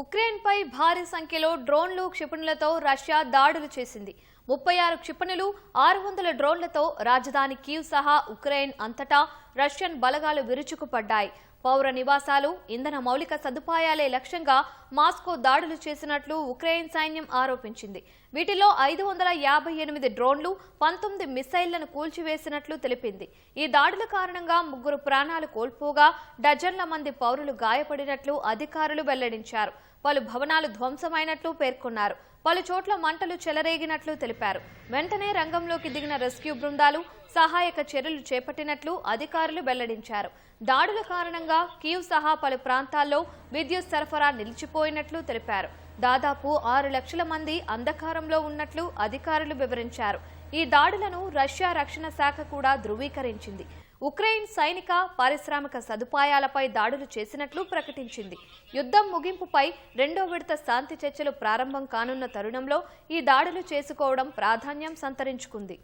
ఉక్రెయిన్పై భారీ సంఖ్యలో డ్రోన్లు క్షిపణులతో రష్యా దాడులు చేసింది. ముప్పై ఆరు క్షిపణులు ఆరు వందల డ్రోన్లతో రాజధాని కీవ్ సహా ఉక్రెయిన్ అంతటా రష్యన్ బలగాలు విరుచుకుపడ్డాయి. పౌర నివాసాలు ఇంధన మౌలిక సదుపాయాలే లక్ష్యంగా మాస్కో దాడులు చేసినట్లు ఉక్రెయిన్ సైన్యం ఆరోపించింది. వీటిలో ఐదు వందల యాభై ఎనిమిది డ్రోన్లు పంతొమ్మిది మిసైళ్ళను కూల్చివేసినట్లు తెలిపింది. ఈ దాడుల కారణంగా ముగ్గురు ప్రాణాలు కోల్పోగా డజన్ల మంది పౌరులు గాయపడినట్లు అధికారులు వెల్లడించారు. పలు భవనాలు ధ్వంసమైనట్లు పేర్కొన్నారు. పలు చోట్ల మంటలు చెలరేగినట్లు తెలిపారు. వెంటనే రంగంలోకి దిగిన రెస్క్యూ బృందాలు సహాయక చర్యలు చేపట్టినట్లు అధికారులు వెల్లడించారు. దాడుల కారణంగా కీవ్ సహా పలు ప్రాంతాల్లో విద్యుత్ సరఫరా నిలిచిపోయినట్లు తెలిపారు. దాదాపు ఆరు లక్షల మంది అంధకారంలో ఉన్నట్లు అధికారులు వివరించారు. ఈ దాడులను రష్యా రక్షణ శాఖ కూడా ధృవీకరించింది. ఉక్రెయిన్ సైనిక పారిశ్రామిక సదుపాయాలపై దాడులు చేసినట్లు ప్రకటించింది. యుద్ధం ముగింపుపై రెండో విడత శాంతి చర్చలు ప్రారంభం కానున్న తరుణంలో ఈ దాడులు చేసుకోవడం ప్రాధాన్యం సంతరించుకుంది.